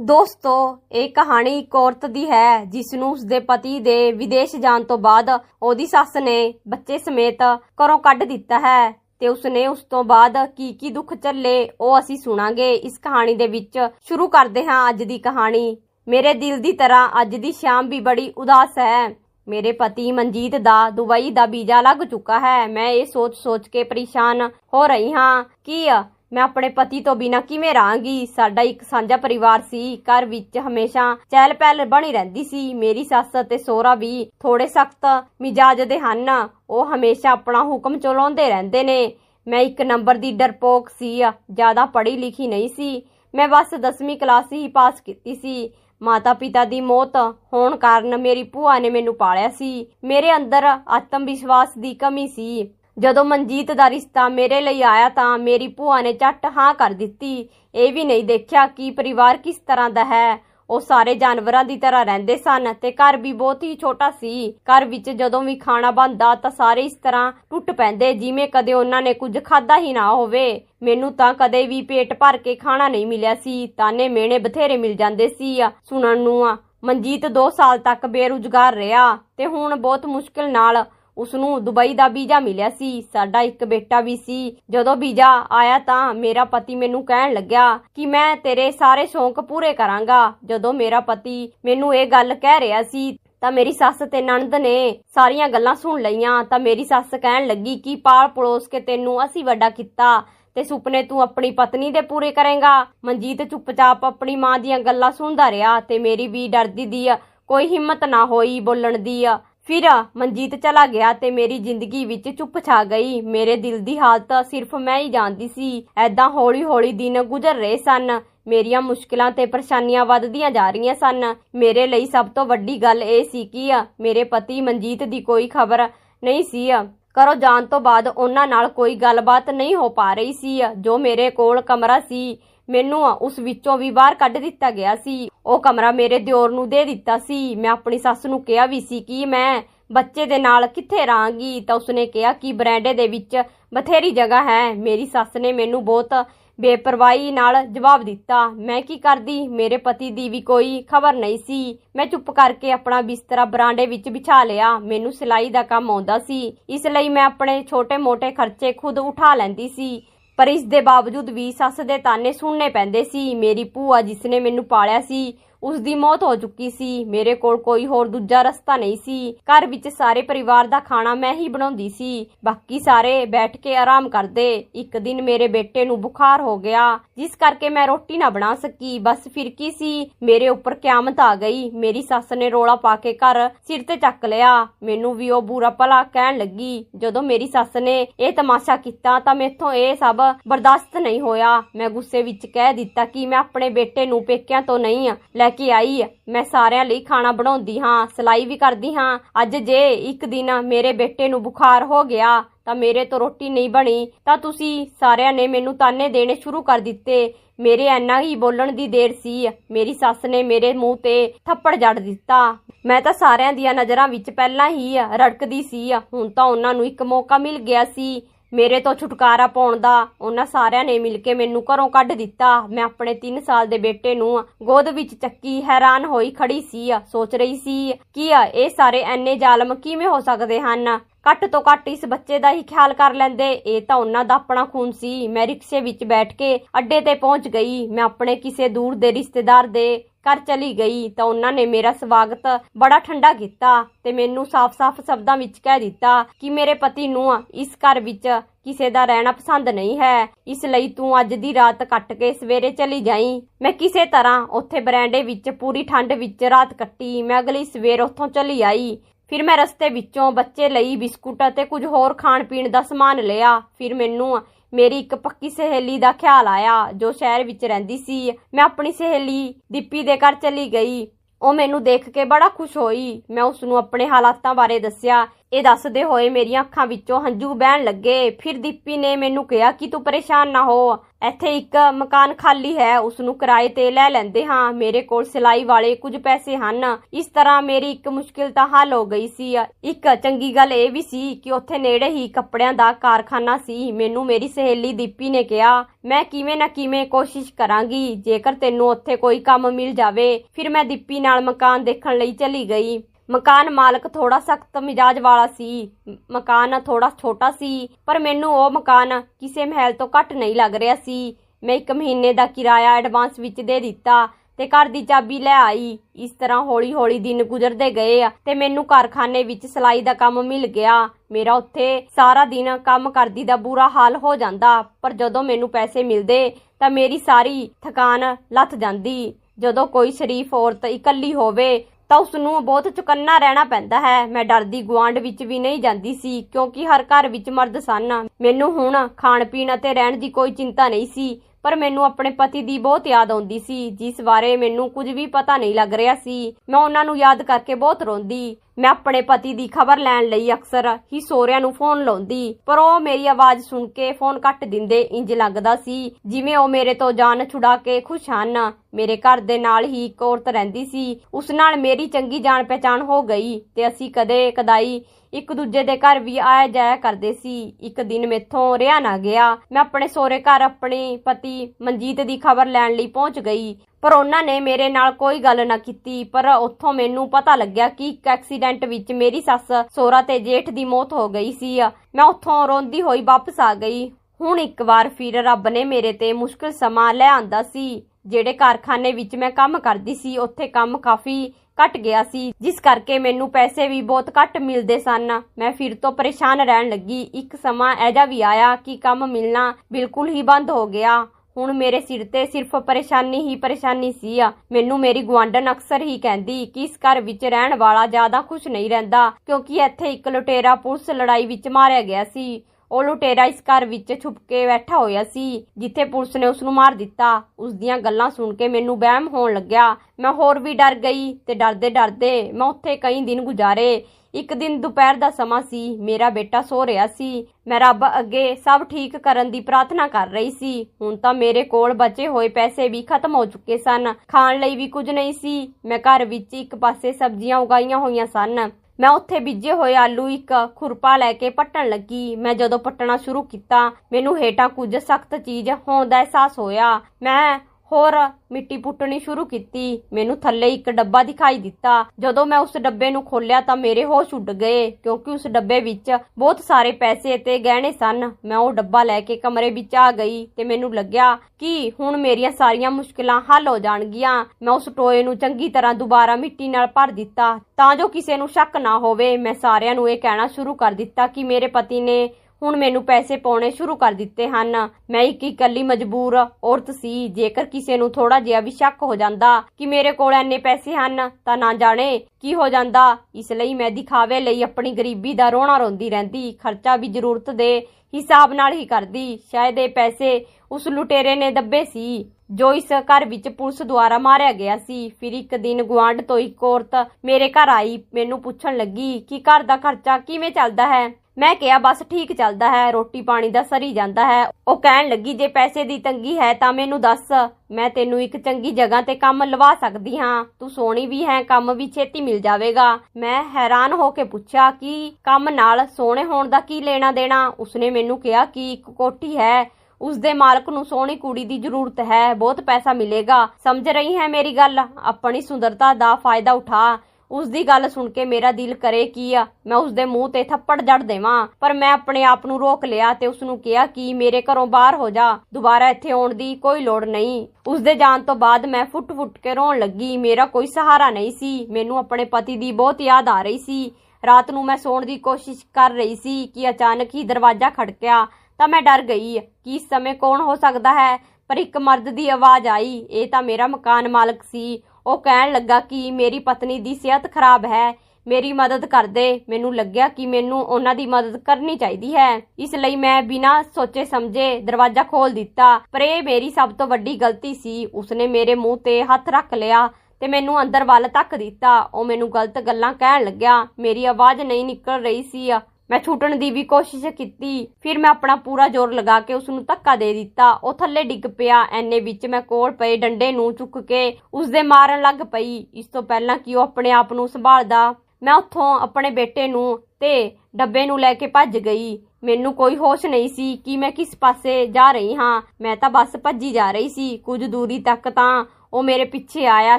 ਦੋਸਤੋ, ਇਹ ਕਹਾਣੀ ਇੱਕ ਔਰਤ ਦੀ ਹੈ ਜਿਸ ਨੂੰ ਉਸਦੇ ਪਤੀ ਦੇ ਵਿਦੇਸ਼ ਜਾਣ ਤੋਂ ਬਾਅਦ ਉਹਦੀ ਸੱਸ ਨੇ ਬੱਚੇ ਸਮੇਤ ਘਰੋਂ ਕੱਢ ਦਿੱਤਾ ਹੈ ਤੇ ਉਸਨੇ ਉਸ ਤੋਂ ਬਾਅਦ ਕੀ ਕੀ ਦੁੱਖ ਝੱਲੇ, ਉਹ ਅਸੀਂ ਸੁਣਾਂਗੇ। ਇਸ ਕਹਾਣੀ ਦੇ ਵਿੱਚ ਸ਼ੁਰੂ ਕਰਦੇ ਹਾਂ ਅੱਜ ਦੀ ਕਹਾਣੀ। ਮੇਰੇ ਦਿਲ ਦੀ ਤਰ੍ਹਾਂ ਅੱਜ ਦੀ ਸ਼ਾਮ ਵੀ ਬੜੀ ਉਦਾਸ ਹੈ। ਮੇਰੇ ਪਤੀ ਮਨਜੀਤ ਦਾ ਦੁਬਈ ਦਾ ਵੀਜ਼ਾ ਲੱਗ ਚੁੱਕਾ ਹੈ। ਮੈਂ ਇਹ ਸੋਚ-ਸੋਚ ਕੇ ਪਰੇਸ਼ਾਨ ਹੋ ਰਹੀ ਹਾਂ ਕਿ ਮੈਂ ਆਪਣੇ ਪਤੀ ਤੋਂ ਬਿਨਾਂ ਕਿਵੇਂ ਰਹਾਂਗੀ? ਸਾਡਾ ਇੱਕ ਸਾਂਝਾ ਪਰਿਵਾਰ ਸੀ। ਘਰ ਵਿੱਚ ਹਮੇਸ਼ਾ ਚਹਿਲ ਪਹਿਲ ਬਣੀ ਰਹਿੰਦੀ ਸੀ। ਮੇਰੀ ਸੱਸ ਅਤੇ ਸੋਹਰਾ ਵੀ ਥੋੜੇ ਸਖਤ ਮਿਜਾਜ ਦੇ ਹਨ। ਉਹ ਹਮੇਸ਼ਾ ਆਪਣਾ ਹੁਕਮ ਚਲਾਉਂਦੇ ਰਹਿੰਦੇ ਨੇ। ਮੈਂ ਇੱਕ ਨੰਬਰ ਦੀ ਡਰਪੋਕ ਸੀ। ਜ਼ਿਆਦਾ ਪੜ੍ਹੀ ਲਿਖੀ ਨਹੀਂ ਸੀ। ਮੈਂ ਬਸ 10ਵੀਂ ਕਲਾਸ ਹੀ ਪਾਸ ਕੀਤੀ ਸੀ। ਮਾਤਾ ਪਿਤਾ ਦੀ ਮੌਤ ਹੋਣ ਕਾਰਨ ਮੇਰੀ ਭੂਆ ਨੇ ਮੈਨੂੰ ਪਾਲਿਆ ਸੀ। ਮੇਰੇ ਅੰਦਰ ਆਤਮ ਵਿਸ਼ਵਾਸ ਦੀ ਕਮੀ ਸੀ। ਜਦੋਂ ਮਨਜੀਤ ਦਾ ਰਿਸ਼ਤਾ ਮੇਰੇ ਲਈ ਆਇਆ ਤਾਂ ਮੇਰੀ ਭੂਆ ਨੇ ਝੱਟ ਹਾਂ ਕਰ ਦਿੱਤੀ। ਇਹ ਵੀ ਨਹੀਂ ਦੇਖਿਆ ਕਿ ਪਰਿਵਾਰ ਕਿਸ ਤਰ੍ਹਾਂ ਦਾ ਹੈ। ਉਹ ਸਾਰੇ ਜਾਨਵਰਾਂ ਦੀ ਤਰ੍ਹਾਂ ਰਹਿੰਦੇ ਸਨ ਤੇ ਘਰ ਵੀ ਬਹੁਤ ਹੀ ਛੋਟਾ ਸੀ। ਘਰ ਵਿੱਚ ਜਦੋਂ ਵੀ ਖਾਣਾ ਬਣਦਾ ਤਾਂ ਸਾਰੇ ਇਸ ਤਰ੍ਹਾਂ ਟੁੱਟ ਪੈਂਦੇ, ਜਿਵੇਂ ਕਦੇ ਉਹਨਾਂ ਨੇ ਕੁਝ ਖਾਦਾ ਹੀ ਨਾ ਹੋਵੇ। ਮੈਨੂੰ ਤਾਂ ਕਦੇ ਵੀ ਪੇਟ ਭਰ ਕੇ ਖਾਣਾ ਨਹੀਂ ਮਿਲਿਆ ਸੀ। ਤਾਨੇ ਮੇਣੇ ਬਥੇਰੇ ਮਿਲ ਜਾਂਦੇ ਸੀ ਸੁਣਨ ਨੂੰ ਆ। ਮਨਜੀਤ 2 ਸਾਲ ਤੱਕ ਬੇਰੁਜ਼ਗਾਰ ਰਿਹਾ ਤੇ ਹੁਣ ਬਹੁਤ ਮੁਸ਼ਕਿਲ ਨਾਲ ਉਸ ਨੂੰ ਦੁਬਈ ਦਾ ਵੀਜ਼ਾ ਮਿਲਿਆ ਸੀ। ਸਾਡਾ ਇੱਕ ਬੇਟਾ ਵੀ ਸੀ। ਜਦੋਂ ਵੀਜ਼ਾ ਆਇਆ ਤਾਂ ਮੇਰਾ ਪਤੀ ਮੈਨੂੰ ਕਹਿਣ ਲੱਗਿਆ ਕਿ ਮੈਂ ਤੇਰੇ ਸਾਰੇ ਸ਼ੌਂਕ ਪੂਰੇ ਕਰਾਂਗਾ। ਜਦੋਂ ਮੇਰਾ ਪਤੀ ਮੈਨੂੰ ਇਹ ਗੱਲ ਕਹਿ ਰਿਹਾ ਸੀ, ਤਾਂ ਮੇਰੀ ਸੱਸ ਤੇ ਨਣਦ ਨੇ ਸਾਰੀਆਂ ਗੱਲਾਂ ਸੁਣ ਲਈਆਂ। ਤਾਂ ਮੇਰੀ ਸੱਸ ਕਹਿਣ ਲੱਗੀ ਕਿ ਪਾਲ ਪੜੋਸ ਕੇ ਤੈਨੂੰ ਅਸੀਂ ਵੱਡਾ ਕੀਤਾ ਤੇ ਸੁਪਨੇ ਤੂੰ ਆਪਣੀ ਪਤਨੀ ਦੇ ਪੂਰੇ ਕਰੇਗਾ। ਮਨਜੀਤ ਚੁੱਪਚਾਪ ਆਪਣੀ ਮਾਂ ਦੀਆਂ ਗੱਲਾਂ ਸੁਣਦਾ ਰਿਹਾ ਤੇ ਮੇਰੀ ਵੀ ਡਰਦੀ ਦੀ ਕੋਈ ਹਿੰਮਤ ਨਾ ਹੋਈ ਬੋਲਣ ਦੀ। ਫਿਰ ਮਨਜੀਤ ਚਲਾ ਗਿਆ ਤੇ ਮੇਰੀ ਜ਼ਿੰਦਗੀ ਵਿੱਚ ਚੁੱਪ ਛਾ ਗਈ। ਮੇਰੇ ਦਿਲ ਦੀ ਹਾਲਤ ਸਿਰਫ ਮੈਂ ਹੀ ਜਾਣਦੀ ਸੀ। ਐਦਾਂ ਹੌਲੀ-ਹੌਲੀ ਦਿਨ ਗੁਜ਼ਰ ਰਹੇ ਸਨ। ਮੇਰੀਆਂ ਮੁਸ਼ਕਲਾਂ ਤੇ ਪਰੇਸ਼ਾਨੀਆਂ ਵੱਧਦੀਆਂ ਜਾ ਰਹੀਆਂ ਸਨ। ਮੇਰੇ ਲਈ ਸਭ ਤੋਂ ਵੱਡੀ ਗੱਲ ਇਹ ਸੀ ਕਿ ਮੇਰੇ ਪਤੀ ਮਨਜੀਤ ਦੀ ਕੋਈ ਖਬਰ ਨਹੀਂ ਸੀ। ਕਰੋ ਜਾਣ ਤੋਂ ਬਾਅਦ ਉਹਨਾਂ ਨਾਲ ਕੋਈ ਗੱਲਬਾਤ ਨਹੀਂ ਹੋ ਪਾ ਰਹੀ ਸੀ, ਜੋ ਮੇਰੇ ਕੋਲ ਕਮਰਾ ਸੀ। ਮੈਨੂੰ ਉਸ ਵਿੱਚੋਂ ਵੀ ਬਾਹਰ ਕੱਢ ਦਿੱਤਾ ਗਿਆ ਸੀ। ਉਹ ਕਮਰਾ ਮੇਰੇ ਦਿਓਰ ਨੂੰ ਦੇ ਦਿੱਤਾ ਸੀ। ਮੈਂ ਆਪਣੀ ਸੱਸ ਨੂੰ ਕਿਹਾ ਵੀ ਸੀ ਕਿ ਮੈਂ ਬੱਚੇ ਦੇ ਨਾਲ ਕਿੱਥੇ ਰਹਾਂਗੀ? ਤਾਂ ਉਸਨੇ ਕਿਹਾ ਕਿ ਬਰੈਂਡੇ ਦੇ ਵਿੱਚ ਬਥੇਰੀ ਜਗ੍ਹਾ ਹੈ। ਮੇਰੀ ਸੱਸ ਨੇ ਮੈਨੂੰ ਬਹੁਤ ਬੇਪਰਵਾਹੀ ਨਾਲ ਜਵਾਬ ਦਿੱਤਾ। ਮੈਂ ਕੀ ਕਰਦੀ? ਮੇਰੇ ਪਤੀ ਦੀ ਵੀ ਕੋਈ ਖਬਰ ਨਹੀਂ ਸੀ। ਮੈਂ ਚੁੱਪ ਕਰਕੇ ਆਪਣਾ ਬਿਸਤਰਾ ਬਰਾਂਡੇ ਵਿੱਚ ਵਿਛਾ ਲਿਆ। ਮੈਨੂੰ ਸਿਲਾਈ ਦਾ ਕੰਮ ਆਉਂਦਾ ਸੀ। ਇਸ ਲਈ ਮੈਂ ਆਪਣੇ ਛੋਟੇ-ਮੋਟੇ ਖਰਚੇ ਖੁਦ ਉਠਾ ਲੈਂਦੀ ਸੀ। ਪਰ ਇਸ ਦੇ ਬਾਵਜੂਦ ਵੀ ਸੱਸ ਦੇ ਤਾਨੇ ਸੁਣਨੇ ਪੈਂਦੇ ਸੀ। ਮੇਰੀ ਭੂਆ ਜਿਸ ਨੇ ਮੈਨੂੰ ਪਾਲਿਆ ਸੀ ਉਸ ਦੀ ਮੌਤ ਹੋ ਚੁੱਕੀ ਸੀ। ਮੇਰੇ ਕੋਲ ਕੋਈ ਹੋਰ ਦੂਜਾ ਰਸਤਾ ਨਹੀਂ ਸੀ। ਘਰ ਵਿੱਚ ਸਾਰੇ ਪਰਿਵਾਰ ਦਾ ਖਾਣਾ ਮੈਂ ਹੀ ਬਣਾਉਂਦੀ ਸੀ। ਬਾਕੀ ਸਾਰੇ ਬੈਠ ਕੇ ਆਰਾਮ ਕਰਦੇ। ਇੱਕ ਦਿਨ ਮੇਰੇ ਬੇਟੇ ਨੂੰ ਬੁਖਾਰ ਹੋ ਗਿਆ। ਜਿਸ ਕਰਕੇ ਮੈਂ ਰੋਟੀ ਨਾ ਬਣਾ ਸਕੀ। ਬਸ ਫਿਰ ਕੀ ਸੀ? ਮੇਰੇ ਉੱਪਰ ਕਿਆਮਤ ਆ ਗਈ। ਮੇਰੀ ਸੱਸ ਨੇ ਰੋਲਾ ਪਾ ਕੇ ਘਰ ਸਿਰ ਤੇ ਚੱਕ ਲਿਆ। ਮੈਨੂੰ ਵੀ ਉਹ ਬੁਰਾ ਭਲਾ ਕਹਿਣ ਲੱਗੀ। ਜਦੋਂ ਮੇਰੀ ਸੱਸ ਨੇ ਇਹ ਤਮਾਸ਼ਾ ਕੀਤਾ ਤਾਂ ਮੈਥੋਂ ਇਹ ਸਭ ਬਰਦਾਸ਼ਤ ਨਹੀਂ ਹੋਇਆ। ਮੈਂ ਗੁੱਸੇ ਵਿੱਚ ਕਹਿ ਦਿੱਤਾ ਕਿ ਮੈਂ ਆਪਣੇ ਬੇਟੇ ਨੂੰ ਪੇਕਿਆਂ ਤੋਂ ਨਹੀਂ ਲੈ ਕੇ ਆਈ ਮੈਂ ਸਾਰਿਆਂ ਲਈ ਖਾਣਾ ਬਣਾਉਂਦੀ ਹਾਂ, ਸਿਲਾਈ ਵੀ ਕਰਦੀ ਹਾਂ। ਅੱਜ ਜੇ ਇੱਕ ਦਿਨ ਮੇਰੇ ਬੇਟੇ ਨੂੰ ਬੁਖਾਰ ਹੋ ਗਿਆ, ਤਾਂ ਮੇਰੇ ਤੋਂ ਰੋਟੀ ਨਹੀਂ ਬਣੀ, ਤਾਂ ਤੁਸੀਂ ਸਾਰਿਆਂ ਨੇ ਮੈਨੂੰ ਤਾਨੇ ਦੇਣੇ ਸ਼ੁਰੂ ਕਰ ਦਿੱਤੇ। ਮੇਰੇ ਐਨਾ ਹੀ ਬੋਲਣ ਦੀ ਦੇਰ ਸੀ। ਮੇਰੀ ਸੱਸ ਨੇ ਮੇਰੇ ਮੂੰਹ ਤੇ ਥੱਪੜ ਜੜ ਦਿੱਤਾ। ਮੈਂ ਤਾਂ ਸਾਰਿਆਂ ਦੀਆਂ ਨਜ਼ਰਾਂ ਵਿੱਚ ਪਹਿਲਾਂ ਹੀ ਰੜਕਦੀ ਸੀ। ਹੁਣ ਤਾਂ ਉਹਨਾਂ ਨੂੰ ਇੱਕ ਮੌਕਾ ਮਿਲ ਗਿਆ ਸੀ। ਮੇਰੇ ਤੋਂ ਛੁਟਕਾਰਾ ਪਾਉਣ ਦਾ, ਉਹਨਾਂ ਸਾਰਿਆਂ ਨੇ ਮਿਲ ਕੇ ਮੈਨੂੰ ਘਰੋਂ ਕੱਢ ਦਿੱਤਾ। ਮੈਂ ਆਪਣੇ 3 ਸਾਲ ਦੇ ਬੇਟੇ ਨੂੰ ਗੋਦ ਵਿੱਚ ਚੱਕੀ ਹੈਰਾਨ ਹੋਈ ਖੜੀ ਸੀ, ਸੋਚ ਰਹੀ ਸੀ ਕਿ ਇਹ ਸਾਰੇ ਐਨੇ ਜ਼ਾਲਮ ਕਿਵੇਂ ਹੋ ਸਕਦੇ ਹਨ? ਘੱਟ ਤੋਂ ਘੱਟ ਇਸ ਬੱਚੇ ਦਾ ਹੀ ਖਿਆਲ ਕਰ ਲੈਂਦੇ। ਇਹ ਤਾਂ ਉਹਨਾਂ ਦਾ ਆਪਣਾ ਖੂਨ ਸੀ। ਮੈਂ ਰਿਕਸ਼ੇ ਵਿੱਚ ਬੈਠ ਕੇ ਅੱਡੇ ਤੇ ਪਹੁੰਚ ਗਈ। ਮੈਂ ਆਪਣੇ ਕਿਸੇ ਦੂਰ ਦੇ ਰਿਸ਼ਤੇਦਾਰ ਦੇ ਘਰ ਚਲੀ ਗਈ ਤਾਂ ਉਹਨਾਂ ਨੇ ਮੇਰਾ ਸਵਾਗਤ ਬੜਾ ਠੰਡਾ ਕੀਤਾ ਤੇ ਮੈਨੂੰ ਸਾਫ਼-ਸਾਫ਼ ਸ਼ਬਦਾਂ ਵਿੱਚ ਕਹਿ ਦਿੱਤਾ ਕਿ ਮੇਰੇ ਪਤੀ ਨੂੰ ਇਸ ਘਰ ਵਿੱਚ ਕਿਸੇ ਦਾ ਰਹਿਣਾ ਪਸੰਦ ਨਹੀਂ ਹੈ, ਇਸ ਲਈ ਤੂੰ ਅੱਜ ਦੀ ਰਾਤ ਕੱਟ ਕੇ ਸਵੇਰੇ ਚਲੀ ਜਾਈਂ। ਮੈਂ ਕਿਸੇ ਤਰ੍ਹਾਂ ਉੱਥੇ ਬਰਾਂਡੇ ਵਿੱਚ ਪੂਰੀ ਠੰਡ ਵਿੱਚ ਰਾਤ ਕੱਟੀ, ਮੈਂ ਅਗਲੀ ਸਵੇਰ ਉੱਥੋਂ ਚਲੀ ਆਈ। ਫਿਰ ਮੈਂ ਰਸਤੇ ਵਿੱਚੋਂ ਬੱਚੇ ਲਈ ਬਿਸਕੁਟ ਅਤੇ ਕੁਝ ਹੋਰ ਖਾਣ ਪੀਣ ਦਾ ਸਮਾਨ ਲਿਆ। ਫਿਰ ਮੈਨੂੰ ਮੇਰੀ ਇੱਕ ਪੱਕੀ ਸਹੇਲੀ ਦਾ ਖਿਆਲ ਆਇਆ, ਜੋ ਸ਼ਹਿਰ ਵਿੱਚ ਰਹਿੰਦੀ ਸੀ। ਮੈਂ ਆਪਣੀ ਸਹੇਲੀ ਦੀਪੀ ਦੇ ਘਰ ਚਲੀ ਗਈ। ਉਹ ਮੈਨੂੰ ਦੇਖ ਕੇ ਬੜਾ ਖੁਸ਼ ਹੋਈ। ਮੈਂ ਉਸ ਨੂੰ ਆਪਣੇ ਹਾਲਾਤਾਂ ਬਾਰੇ ਦੱਸਿਆ। ਇਹ ਦੱਸਦੇ ਹੋਏ ਮੇਰੀਆਂ ਅੱਖਾਂ ਵਿੱਚੋਂ ਹੰਝੂ ਵਹਿਣ ਲੱਗੇ। ਫਿਰ ਦੀਪੀ ਨੇ ਮੈਨੂੰ ਕਿਹਾ ਕਿ ਤੂੰ ਪਰੇਸ਼ਾਨ ਨਾ ਹੋ। ਇੱਥੇ ਇੱਕ ਮਕਾਨ ਖਾਲੀ ਹੈ ਉਸ ਨੂੰ ਕਿਰਾਏ ਤੇ ਲੈ ਲੈਂਦੇ ਹਾਂ। ਮੇਰੇ ਕੋਲ ਸਿਲਾਈ ਵਾਲੇ ਕੁਝ ਪੈਸੇ ਹਨ। ਇਸ ਤਰ੍ਹਾਂ ਮੇਰੀ ਇੱਕ ਮੁਸ਼ਕਿਲ ਤਾਂ ਹੱਲ ਹੋ ਗਈ ਸੀ। ਇੱਕ ਚੰਗੀ ਗੱਲ ਇਹ ਵੀ ਸੀ ਕਿ ਉੱਥੇ ਨੇੜੇ ਹੀ ਕੱਪੜਿਆਂ ਦਾ ਕਾਰਖਾਨਾ ਸੀ। ਮੈਨੂੰ ਮੇਰੀ ਸਹੇਲੀ ਦੀਪੀ ਨੇ ਕਿਹਾ, ਮੈਂ ਕਿਵੇਂ ਨਾ ਕਿਵੇਂ ਕੋਸ਼ਿਸ਼ ਕਰਾਂਗੀ। ਜੇਕਰ ਤੈਨੂੰ ਉੱਥੇ ਕੋਈ ਕੰਮ ਮਿਲ ਜਾਵੇ, ਫਿਰ ਮੈਂ ਦੀਪੀ ਨਾਲ ਮਕਾਨ ਦੇਖਣ ਲਈ ਚਲੀ ਗਈ। ਮਕਾਨ ਮਾਲਕ ਥੋੜਾ ਸਖਤ ਮਿਜਾਜ ਵਾਲਾ ਸੀ। ਮਕਾਨ ਥੋੜਾ ਛੋਟਾ ਸੀ, ਪਰ ਮੈਨੂੰ ਉਹ ਮਕਾਨ ਕਿਸੇ ਮਹਿਲ ਤੋਂ ਘੱਟ ਨਹੀਂ ਲੱਗ ਰਿਹਾ ਸੀ। ਮੈਂ ਇੱਕ ਮਹੀਨੇ ਦਾ ਕਿਰਾਇਆ ਐਡਵਾਂਸ ਵਿੱਚ ਦੇ ਦਿੱਤਾ ਤੇ ਘਰ ਦੀ ਚਾਬੀ ਲੈ ਆਈ। ਇਸ ਤਰ੍ਹਾਂ ਹੌਲੀ-ਹੌਲੀ ਦਿਨ ਗੁਜ਼ਰਦੇ ਗਏ ਤੇ ਮੈਨੂੰ ਕਾਰਖਾਨੇ ਵਿੱਚ ਸਿਲਾਈ ਦਾ ਕੰਮ ਮਿਲ ਗਿਆ। ਮੇਰਾ ਉੱਥੇ ਸਾਰਾ ਦਿਨ ਕੰਮ ਕਰਦੀ ਦਾ ਬੁਰਾ ਹਾਲ ਹੋ ਜਾਂਦਾ, ਪਰ ਜਦੋਂ ਮੈਨੂੰ ਪੈਸੇ ਮਿਲਦੇ ਤਾਂ ਮੇਰੀ ਸਾਰੀ ਥਕਾਨ ਲੱਥ ਜਾਂਦੀ। ਜਦੋਂ ਕੋਈ ਸ਼ਰੀਫ ਔਰਤ ਇਕੱਲੀ ਹੋਵੇ ਤਾਂ ਉਸ ਨੂੰ ਬਹੁਤ ਚੁਕੰਨਾ ਰਹਿਣਾ ਪੈਂਦਾ ਹੈ। ਮੈਂ ਡਰਦੀ ਗੁਆਂਢ ਵਿੱਚ ਵੀ ਨਹੀਂ ਜਾਂਦੀ ਸੀ, ਕਿਉਂਕਿ ਹਰ ਘਰ ਵਿੱਚ ਮਰਦ ਸਨ। ਮੈਨੂੰ ਹੁਣ ਖਾਣ ਪੀਣ ਅਤੇ ਰਹਿਣ ਦੀ ਕੋਈ ਚਿੰਤਾ ਨਹੀਂ ਸੀ, ਪਰ ਮੈਨੂੰ ਆਪਣੇ ਪਤੀ ਦੀ ਬਹੁਤ ਯਾਦ ਆਉਂਦੀ ਸੀ, ਜਿਸ ਬਾਰੇ ਮੈਨੂੰ ਕੁਝ ਵੀ ਪਤਾ ਨਹੀਂ ਲੱਗ ਰਿਹਾ ਸੀ। ਮੈਂ ਉਹਨਾਂ ਨੂੰ ਯਾਦ ਕਰਕੇ ਬਹੁਤ ਰੋਂਦੀ। ਮੈਂ ਆਪਣੇ ਪਤੀ ਦੀ ਖਬਰ ਲੈਣ ਲਈ ਅਕਸਰ ਹੀ ਸੋਹਰਿਆਂ ਨੂੰ ਫੋਨ ਲਾਉਂਦੀ, ਪਰ ਉਹ ਮੇਰੀ ਆਵਾਜ਼ ਸੁਣ ਕੇ ਫੋਨ ਕੱਟ ਦਿੰਦੇ ਇੰਜ ਲੱਗਦਾ ਸੀ, ਜਿਵੇਂ ਉਹ ਮੇਰੇ ਤੋਂ ਜਾਨ ਛੁਡਾ ਕੇ ਖੁਸ਼ ਹਨ। ਮੇਰੇ ਘਰ ਦੇ ਨਾਲ ਹੀ ਇੱਕ ਔਰਤ ਰਹਿੰਦੀ ਸੀ, ਉਸ ਨਾਲ ਮੇਰੀ ਚੰਗੀ ਜਾਣ ਪਹਿਚਾਣ ਹੋ ਗਈ ਤੇ ਅਸੀਂ ਕਦੇ ਕਦਾਈ ਇੱਕ ਦੂਜੇ ਦੇ ਘਰ ਵੀ ਆਇਆ ਜਾਇਆ ਕਰਦੇ ਸੀ। ਇੱਕ ਦਿਨ ਮੇਥੋਂ ਰਿਹਾ ਨਾ ਗਿਆ। ਮੈਂ ਆਪਣੇ ਸੋਹਰੇ ਘਰ ਆਪਣੇ ਪਤੀ ਮਨਜੀਤ ਦੀ ਖਬਰ ਲੈਣ ਲਈ ਪਹੁੰਚ ਗਈ। ਪਰ ਉਹਨਾਂ ਨੇ ਮੇਰੇ ਨਾਲ ਕੋਈ ਗੱਲ ਨਾ ਕੀਤੀ। ਪਰ ਉੱਥੋਂ ਮੈਨੂੰ ਪਤਾ ਲੱਗਿਆ ਕਿ ਇੱਕ ਐਕਸੀਡੈਂਟ ਵਿੱਚ ਮੇਰੀ ਸੱਸ ਸੋਹਰਾ ਤੇ ਜੇਠ ਦੀ ਮੌਤ ਹੋ ਗਈ ਸੀ। ਮੈਂ ਉੱਥੋਂ ਰੋਂਦੀ ਹੋਈ ਵਾਪਸ ਆ ਗਈ। ਹੁਣ ਇੱਕ ਵਾਰ ਫਿਰ ਰੱਬ ਨੇ ਮੇਰੇ ਤੇ ਮੁਸ਼ਕਲ ਸਮਾਂ ਲੈ ਆਂਦਾ ਸੀ, ਜਿਹੜੇ ਕਾਰਖਾਨੇ ਵਿੱਚ ਮੈਂ ਕੰਮ ਕਰਦੀ ਸੀ, ਉੱਥੇ ਕੰਮ ਕਾਫੀ ਘਟ ਗਿਆ ਸੀ। ਜਿਸ ਕਰਕੇ ਮੈਨੂੰ ਪੈਸੇ ਵੀ ਬਹੁਤ ਘੱਟ ਮਿਲਦੇ ਸਨ। ਮੈਂ ਫਿਰ ਤੋਂ ਪਰੇਸ਼ਾਨ ਰਹਿਣ ਲੱਗੀ। ਇੱਕ ਸਮਾਂ ਐਜਾ ਵੀ ਆਇਆ ਕਿ ਕੰਮ ਮਿਲਣਾ ਬਿਲਕੁਲ ਹੀ ਬੰਦ ਹੋ ਗਿਆ। ਹੁਣ ਮੇਰੇ ਸਿਰ ਤੇ ਸਿਰਫ ਪਰੇਸ਼ਾਨੀ ਹੀ ਪਰੇਸ਼ਾਨੀ ਸੀ ਆ। ਮੈਨੂੰ ਮੇਰੀ ਗੁਆਂਢਣ ਅਕਸਰ ਹੀ ਕਹਿੰਦੀ ਕਿ ਇਸ ਘਰ ਵਿੱਚ ਰਹਿਣ ਵਾਲਾ ਜ਼ਿਆਦਾ ਖੁਸ਼ ਨਹੀਂ ਰਹਿੰਦਾ, ਕਿਉਂਕਿ ਇੱਥੇ ਇੱਕ ਲੁਟੇਰਾ ਪੁਲਿਸ ਲੜਾਈ ਵਿੱਚ ਮਾਰਿਆ ਗਿਆ ਸੀ। ਉਹ ਲੁਟੇਰਾ ਇਸ ਘਰ ਵਿੱਚ ਛੁਪ ਕੇ ਬੈਠਾ ਹੋਇਆ ਸੀ, ਜਿੱਥੇ ਪੁਲਿਸ ਨੇ ਉਸ ਨੂੰ ਮਾਰ ਦਿੱਤਾ। ਉਸ ਦੀਆਂ ਗੱਲਾਂ ਸੁਣ ਕੇ ਮੈਨੂੰ ਵਹਿਮ ਹੋਣ ਲੱਗਿਆ। ਮੈਂ ਹੋਰ ਵੀ ਡਰ ਗਈ ਤੇ ਡਰਦੇ ਡਰਦੇ ਮੈਂ ਉੱਥੇ ਕਈ ਦਿਨ ਗੁਜ਼ਾਰੇ। ਇੱਕ ਦਿਨ ਦੁਪਹਿਰ ਦਾ ਸਮਾਂ ਸੀ, ਮੇਰਾ ਬੇਟਾ ਸੋ ਰਿਹਾ ਸੀ। ਮੈਂ ਰੱਬ ਅੱਗੇ ਸਭ ਠੀਕ ਕਰਨ ਦੀ ਪ੍ਰਾਰਥਨਾ ਕਰ ਰਹੀ ਸੀ। ਹੁਣ ਤਾਂ ਮੇਰੇ ਕੋਲ ਬਚੇ ਹੋਏ ਪੈਸੇ ਵੀ ਖਤਮ ਹੋ ਚੁੱਕੇ ਸਨ। ਖਾਣ ਲਈ ਵੀ ਕੁਝ ਨਹੀਂ ਸੀ। ਮੈਂ ਘਰ ਵਿੱਚ ਇੱਕ ਪਾਸੇ ਸਬਜ਼ੀਆਂ ਉਗਾਈਆਂ ਹੋਈਆਂ ਸਨ। ਮੈਂ ਉੱਥੇ ਬੀਜੇ ਹੋਏ ਆਲੂ ਇੱਕ ਖੁਰਪਾ ਲੈ ਕੇ ਪੱਟਣ ਲੱਗੀ। ਮੈਂ ਜਦੋਂ ਪੱਟਣਾ ਸ਼ੁਰੂ ਕੀਤਾ, ਮੈਨੂੰ ਹੇਠਾਂ ਕੁਝ ਸਖਤ ਚੀਜ਼ ਹੋਣ ਦਾ ਅਹਿਸਾਸ ਹੋਇਆ। ਮੈਂ ਹੋਰ ਮਿੱਟੀ ਪੁੱਟਣੀ ਸ਼ੁਰੂ ਕੀਤੀ। ਮੈਨੂੰ ਥੱਲੇ ਇੱਕ ਡੱਬਾ ਦਿਖਾਈ ਦਿੱਤਾ। ਜਦੋਂ ਮੈਂ ਉਸ ਡੱਬੇ ਨੂੰ ਖੋਲ੍ਹਿਆ ਤਾਂ ਮੇਰੇ ਹੋਸ਼ ਉੱਡ ਗਏ, ਕਿਉਂਕਿ ਉਸ ਡੱਬੇ ਵਿੱਚ ਬਹੁਤ ਸਾਰੇ ਪੈਸੇ ਤੇ ਗਹਿਣੇ ਸਨ। ਮੈਂ ਉਹ ਡੱਬਾ ਲੈ ਕੇ ਕਮਰੇ ਵਿੱਚ ਆ ਗਈ ਤੇ ਮੈਨੂੰ ਲੱਗਿਆ ਕਿ ਹੁਣ ਮੇਰੀਆਂ ਸਾਰੀਆਂ ਮੁਸ਼ਕਲਾਂ ਹੱਲ ਹੋ ਜਾਣਗੀਆਂ। ਮੈਂ ਉਸ ਟੋਏ ਨੂੰ ਚੰਗੀ ਤਰ੍ਹਾਂ ਦੁਬਾਰਾ ਮਿੱਟੀ ਨਾਲ ਭਰ ਦਿੱਤਾ। ਤਾਂ ਜੋ ਕਿਸੇ ਨੂੰ ਸ਼ੱਕ ਨਾ ਹੋਵੇ, ਮੈਂ ਸਾਰਿਆਂ ਨੂੰ ਇਹ ਕਹਿਣਾ ਸ਼ੁਰੂ ਕਰ ਦਿੱਤਾ ਕਿ ਮੇਰੇ ਪਤੀ ਨੇ ਹੁਣ ਮੈਨੂੰ ਪੈਸੇ ਪਾਉਣੇ ਸ਼ੁਰੂ ਕਰ ਦਿੱਤੇ ਹਨ। ਮੈਂ ਇੱਕ ਇਕੱਲੀ ਮਜਬੂਰ ਔਰਤ ਸੀ। ਜੇਕਰ ਕਿਸੇ ਨੂੰ ਥੋੜਾ ਜਿਹਾ ਵੀ ਸ਼ੱਕ ਹੋ ਜਾਂਦਾ ਕਿ ਮੇਰੇ ਕੋਲ ਐਨੇ ਪੈਸੇ ਹਨ, ਤਾਂ ਨਾ ਜਾਣੇ ਕੀ ਹੋ ਜਾਂਦਾ। ਇਸ ਲਈ ਮੈਂ ਦਿਖਾਵੇ ਲਈ ਆਪਣੀ ਗਰੀਬੀ ਦਾ ਰੋਣਾ ਰੋਂਦੀ ਰਹਿੰਦੀ। ਖਰਚਾ ਵੀ ਜ਼ਰੂਰਤ ਦੇ ਹਿਸਾਬ ਨਾਲ ਹੀ ਕਰਦੀ। ਸ਼ਾਇਦ ਇਹ ਪੈਸੇ ਉਸ ਲੁਟੇਰੇ ਨੇ ਦੱਬੇ ਸੀ, ਜੋ ਇਸ ਘਰ ਵਿੱਚ ਪੁਲਿਸ ਦੁਆਰਾ ਮਾਰਿਆ ਗਿਆ ਸੀ। ਫਿਰ ਇੱਕ ਦਿਨ ਗੁਆਂਢ ਤੋਂ ਇੱਕ ਔਰਤ ਮੇਰੇ ਘਰ ਆਈ। ਮੈਨੂੰ ਪੁੱਛਣ ਲੱਗੀ ਕਿ ਘਰ ਦਾ ਖਰਚਾ ਕਿਵੇਂ ਚੱਲਦਾ ਹੈ? ਮੈਂ ਕਿਹਾ, ਬਸ ਠੀਕ ਚੱਲਦਾ ਹੈ, ਰੋਟੀ ਪਾਣੀ ਦਾ ਸਰੀ ਜਾਂਦਾ ਹੈ। ਉਹ ਕਹਿਣ ਲੱਗੀ, ਜੇ ਪੈਸੇ ਦੀ ਤੰਗੀ ਹੈ ਤਾਂ ਮੈਨੂੰ ਦੱਸ, ਮੈਂ ਤੈਨੂੰ ਇੱਕ ਚੰਗੀ ਜਗ੍ਹਾ ਤੇ ਕੰਮ ਲਵਾ ਸਕਦੀ ਹਾਂ। ਤੂੰ ਸੋਹਣੀ ਵੀ ਹੈ, ਕੰਮ ਵੀ ਛੇਤੀ ਮਿਲ ਜਾਵੇਗਾ। ਮੈਂ ਹੈਰਾਨ ਹੋ ਕੇ ਪੁੱਛਿਆ, ਕਿ ਕੰਮ ਨਾਲ ਸੋਹਣੇ ਹੋਣ ਦਾ ਕੀ ਲੈਣਾ ਦੇਣਾ? ਉਸਨੇ ਮੈਨੂੰ ਕਿਹਾ ਕਿ ਇੱਕ ਕੋਠੀ ਹੈ। ਉਸ ਦੇ ਮਾਲਕ ਨੂੰ ਸੋਹਣੀ ਕੁੜੀ ਦੀ ਜ਼ਰੂਰਤ ਹੈ, ਬਹੁਤ ਪੈਸਾ ਮਿਲੇਗਾ। ਸਮਝ ਰਹੀ ਹੈ ਮੇਰੀ ਗੱਲ? ਆਪਣੀ ਸੁੰਦਰਤਾ ਦਾ ਫਾਇਦਾ ਉਠਾ। ਉਸ ਦੀ ਗੱਲ ਸੁਣ ਕੇ ਮੇਰਾ ਦਿਲ ਕਰੇ ਕੀ ਆ? ਮੈਂ ਉਸ ਦੇ ਮੂੰਹ ਤੇ ਥੱਪੜ ਜੜ ਦੇਵਾਂ। ਪਰ ਮੈਂ ਆਪਣੇ ਆਪ ਨੂੰ ਰੋਕ ਲਿਆ ਤੇ ਉਸ ਨੂੰ ਕਿਹਾ ਕਿ ਮੇਰੇ ਘਰੋਂ ਬਾਹਰ ਹੋ ਜਾ। ਦੁਬਾਰਾ ਇੱਥੇ ਆਉਣ ਦੀ ਕੋਈ ਲੋੜ ਨਹੀਂ। ਉਸ ਦੇ ਜਾਣ ਤੋਂ ਬਾਅਦ ਮੈਂ ਫੁੱਟ-ਫੁੱਟ ਕੇ ਰੋਣ ਲੱਗੀ। ਮੇਰਾ ਕੋਈ ਸਹਾਰਾ ਨਹੀਂ ਸੀ। ਮੈਨੂੰ ਆਪਣੇ ਪਤੀ ਦੀ ਬਹੁਤ ਯਾਦ ਆ ਰਹੀ ਸੀ। ਰਾਤ ਨੂੰ ਮੈਂ ਸੌਣ ਦੀ ਕੋਸ਼ਿਸ਼ ਕਰ ਰਹੀ ਸੀ ਕਿ ਅਚਾਨਕ ਹੀ ਦਰਵਾਜ਼ਾ ਖੜਕਿਆ ਤਾਂ ਮੈਂ ਡਰ ਗਈ ਕਿ ਇਸ ਸਮੇਂ ਕੌਣ ਹੋ ਸਕਦਾ ਹੈ? ਪਰ ਇੱਕ ਮਰਦ ਦੀ ਆਵਾਜ਼ ਆਈ। ਇਹ ਤਾਂ ਮੇਰਾ ਮਕਾਨ ਮਾਲਕ ਸੀ। ਉਹ ਕਹਿਣ ਲੱਗਾ ਕਿ ਮੇਰੀ ਪਤਨੀ ਦੀ ਸਿਹਤ ਖਰਾਬ ਹੈ, ਮੇਰੀ ਮਦਦ ਕਰਦੇ ਮੈਨੂੰ ਲੱਗਿਆ ਕਿ ਮੈਨੂੰ ਉਹਨਾਂ ਦੀ ਮਦਦ ਕਰਨੀ ਚਾਹੀਦੀ ਹੈ। ਇਸ ਲਈ ਮੈਂ ਬਿਨਾਂ ਸੋਚੇ ਸਮਝੇ ਦਰਵਾਜ਼ਾ ਖੋਲ ਦਿੱਤਾ। ਪਰ ਇਹ ਮੇਰੀ ਸਭ ਤੋਂ ਵੱਡੀ ਗਲਤੀ ਸੀ। ਉਸਨੇ ਮੇਰੇ ਮੂੰਹ ਤੇ ਹੱਥ ਰੱਖ ਲਿਆ ਤੇ ਮੈਨੂੰ ਅੰਦਰ ਵੱਲ ਧੱਕ ਦਿੱਤਾ। ਉਹ ਮੈਨੂੰ ਗਲਤ ਗੱਲਾਂ ਕਹਿਣ ਲੱਗਿਆ। ਮੇਰੀ ਆਵਾਜ਼ ਨਹੀਂ ਨਿਕਲ ਰਹੀ ਸੀ। ਮੈਂ ਛੁੱਟਣ ਦੀ ਵੀ ਕੋਸ਼ਿਸ਼ ਕੀਤੀ, ਫਿਰ ਮੈਂ ਆਪਣਾ ਪੂਰਾ ਜ਼ੋਰ ਲਗਾ ਕੇ ਉਸ ਨੂੰ ਧੱਕਾ ਦੇ ਦਿੱਤਾ। ਉਹ ਥੱਲੇ ਡਿੱਗ ਪਿਆ, ਐਨੇ ਵਿੱਚ ਮੈਂ ਕੋਲ ਪਏ ਡੰਡੇ ਨੂੰ ਚੁੱਕ ਕੇ ਉਸ ਦੇ ਮਾਰਨ ਲੱਗ ਪਈ। ਇਸ ਤੋਂ ਪਹਿਲਾਂ ਕਿ ਉਹ ਆਪਣੇ ਆਪ ਨੂੰ ਸੰਭਾਲਦਾ, ਮੈਂ ਉੱਥੋਂ ਆਪਣੇ ਬੇਟੇ ਨੂੰ ਤੇ ਡੱਬੇ ਨੂੰ ਲੈ ਕੇ ਭੱਜ ਗਈ। ਮੈਨੂੰ ਕੋਈ ਹੋਸ਼ ਨਹੀਂ ਸੀ ਕਿ ਮੈਂ ਕਿਸ ਪਾਸੇ ਜਾ ਰਹੀ ਹਾਂ। ਮੈਂ ਤਾਂ ਬਸ ਭੱਜੀ ਜਾ ਰਹੀ ਸੀ। ਕੁਝ ਦੂਰੀ ਤੱਕ ਤਾਂ ਉਹ ਮੇਰੇ ਪਿੱਛੇ ਆਇਆ,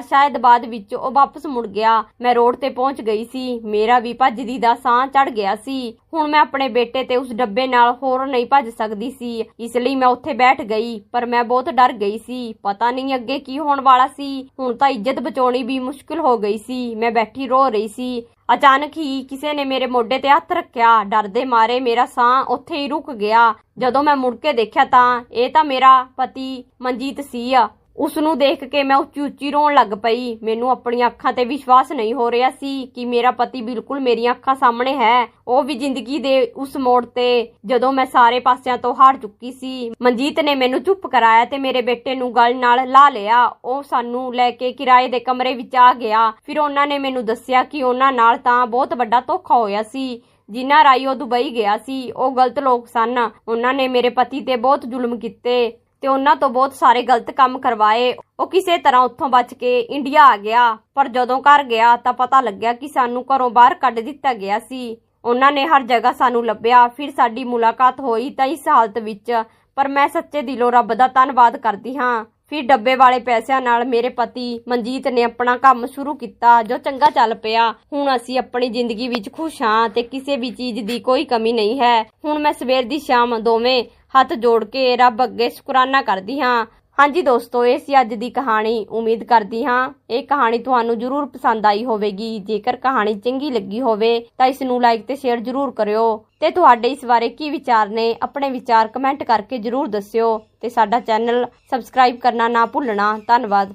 ਸ਼ਾਇਦ ਬਾਅਦ ਵਿੱਚ ਉਹ ਵਾਪਸ ਮੁੜ ਗਿਆ। ਮੈਂ ਰੋਡ ਤੇ ਪਹੁੰਚ ਗਈ ਸੀ। ਮੇਰਾ ਵੀ ਭੱਜਦੀ ਦਾ ਸਾਹ ਚੜ ਗਿਆ ਸੀ। ਹੁਣ ਮੈਂ ਆਪਣੇ ਬੇਟੇ ਤੇ ਉਸ ਡੱਬੇ ਨਾਲ ਹੋਰ ਨਹੀਂ ਭੱਜ ਸਕਦੀ ਸੀ। ਇਸ ਲਈ ਮੈਂ ਉੱਥੇ ਬੈਠ ਗਈ, ਪਰ ਮੈਂ ਬਹੁਤ ਡਰ ਗਈ ਸੀ। ਪਤਾ ਨਹੀਂ ਅੱਗੇ ਕੀ ਹੋਣ ਵਾਲਾ ਸੀ। ਹੁਣ ਤਾਂ ਇੱਜ਼ਤ ਬਚਾਉਣੀ ਵੀ ਮੁਸ਼ਕਿਲ ਹੋ ਗਈ ਸੀ। ਮੈਂ ਬੈਠੀ ਰੋ ਰਹੀ ਸੀ। ਅਚਾਨਕ ਹੀ ਕਿਸੇ ਨੇ ਮੇਰੇ ਮੋਢੇ ਤੇ ਹੱਥ ਰੱਖਿਆ। ਡਰ ਦੇ ਮਾਰੇ ਮੇਰਾ ਸਾਹ ਉੱਥੇ ਹੀ ਰੁਕ ਗਿਆ। ਜਦੋਂ ਮੈਂ ਮੁੜ ਕੇ ਦੇਖਿਆ ਤਾਂ ਇਹ ਤਾਂ ਮੇਰਾ ਪਤੀ ਮਨਜੀਤ ਸੀ। ਉਸ ਨੂੰ ਦੇਖ ਕੇ ਮੈਂ ਉੱਚੀ ਉੱਚੀ ਰੋਣ ਲੱਗ ਪਈ। ਮੈਨੂੰ ਆਪਣੀਆਂ ਅੱਖਾਂ ਤੇ ਵਿਸ਼ਵਾਸ ਨਹੀਂ ਹੋ ਰਿਹਾ ਸੀ ਕਿ ਮੇਰਾ ਪਤੀ ਬਿਲਕੁਲ ਮੇਰੀਆਂ ਅੱਖਾਂ ਸਾਹਮਣੇ ਹੈ। ਉਹ ਵੀ ਜ਼ਿੰਦਗੀ ਦੇ ਉਸ ਮੋੜ ਤੇ ਜਦੋਂ ਮੈਂ ਸਾਰੇ ਪਾਸਿਆਂ ਤੋਂ ਹਾਰ ਚੁੱਕੀ ਸੀ, ਮਨਜੀਤ ਨੇ ਮੈਨੂੰ ਚੁੱਪ ਕਰਾਇਆ ਤੇ ਮੇਰੇ ਬੇਟੇ ਨੂੰ ਗਲ ਨਾਲ ਲਾ ਲਿਆ। ਉਹ ਸਾਨੂੰ ਲੈ ਕੇ ਕਿਰਾਏ ਦੇ ਕਮਰੇ ਵਿੱਚ ਆ ਗਿਆ। ਫਿਰ ਉਹਨਾਂ ਨੇ ਮੈਨੂੰ ਦੱਸਿਆ ਕਿ ਉਹਨਾਂ ਨਾਲ ਤਾਂ ਬਹੁਤ ਵੱਡਾ ਧੋਖਾ ਹੋਇਆ ਸੀ। ਜਿਨ੍ਹਾਂ ਰਾਈ ਉਹ ਦੁਬਈ ਗਿਆ ਸੀ, ਉਹ ਗਲਤ ਲੋਕ ਸਨ। ਉਹਨਾਂ ਨੇ ਮੇਰੇ ਪਤੀ ਤੇ ਬਹੁਤ ਜ਼ੁਲਮ ਕੀਤੇ। ਤੇ ਉਹਨਾਂ ਤੋਂ ਬਹੁਤ ਸਾਰੇ ਗਲਤ ਕੰਮ ਕਰਵਾਏ। ਉਹ ਕਿਸੇ ਤਰ੍ਹਾਂ ਉੱਥੋਂ ਬਚ ਕੇ ਇੰਡੀਆ ਆ ਗਿਆ। ਪਰ ਜਦੋਂ ਘਰ ਗਿਆ ਤਾਂ ਪਤਾ ਲੱਗਿਆ ਕਿ ਸਾਨੂੰ ਘਰੋਂ ਬਾਹਰ ਕੱਢ ਦਿੱਤਾ ਗਿਆ ਸੀ। ਉਹਨਾਂ ਨੇ ਹਰ ਜਗ੍ਹਾ ਸਾਨੂੰ ਲੱਭਿਆ। ਫਿਰ ਸਾਡੀ ਮੁਲਾਕਾਤ ਹੋਈ ਤਾਂ ਇਸ ਹਾਲਤ ਵਿੱਚ। ਪਰ ਮੈਂ ਸੱਚੇ ਦਿਲੋਂ ਰੱਬ ਦਾ ਧੰਨਵਾਦ ਕਰਦੀ ਹਾਂ। ਫਿਰ ਡੱਬੇ ਵਾਲੇ ਪੈਸਿਆਂ ਨਾਲ ਮੇਰੇ ਪਤੀ ਮਨਜੀਤ ਨੇ ਆਪਣਾ ਕੰਮ ਸ਼ੁਰੂ ਕੀਤਾ, ਜੋ ਚੰਗਾ ਚੱਲ ਪਿਆ। ਹੁਣ ਅਸੀਂ ਆਪਣੀ ਜ਼ਿੰਦਗੀ ਵਿੱਚ ਖੁਸ਼ ਹਾਂ ਤੇ ਕਿਸੇ ਵੀ ਚੀਜ਼ ਦੀ ਕੋਈ ਕਮੀ ਨਹੀਂ ਹੈ। ਹੁਣ ਮੈਂ ਸਵੇਰ ਦੀ ਸ਼ਾਮ ਦੋਵੇਂ ਹੱਥ ਜੋੜ ਕੇ ਰੱਬ ਅੱਗੇ ਸ਼ੁਕਰਾਨਾ ਕਰਦੀ ਹਾਂ। ਹਾਂਜੀ ਦੋਸਤੋ, ਇਹ ਸੀ ਅੱਜ ਦੀ ਕਹਾਣੀ। ਉਮੀਦ ਕਰਦੀ ਹਾਂ ਇਹ ਕਹਾਣੀ ਤੁਹਾਨੂੰ ਜਰੂਰ ਪਸੰਦ ਆਈ ਹੋਵੇਗੀ। ਜੇਕਰ ਕਹਾਣੀ ਚੰਗੀ ਲੱਗੀ ਹੋਵੇ ਤਾਂ ਇਸ ਨੂੰ ਲਾਈਕ ਤੇ ਸ਼ੇਅਰ ਜਰੂਰ ਕਰਿਓ। ਤੇ ਤੁਹਾਡੇ ਇਸ ਬਾਰੇ ਕੀ ਵਿਚਾਰ ਨੇ, ਆਪਣੇ ਵਿਚਾਰ ਕਮੈਂਟ ਕਰਕੇ ਜਰੂਰ ਦੱਸਿਓ। ਤੇ ਸਾਡਾ ਚੈਨਲ ਸਬਸਕ੍ਰਾਈਬ ਕਰਨਾ ਨਾ ਭੁੱਲਣਾ। ਧੰਨਵਾਦ।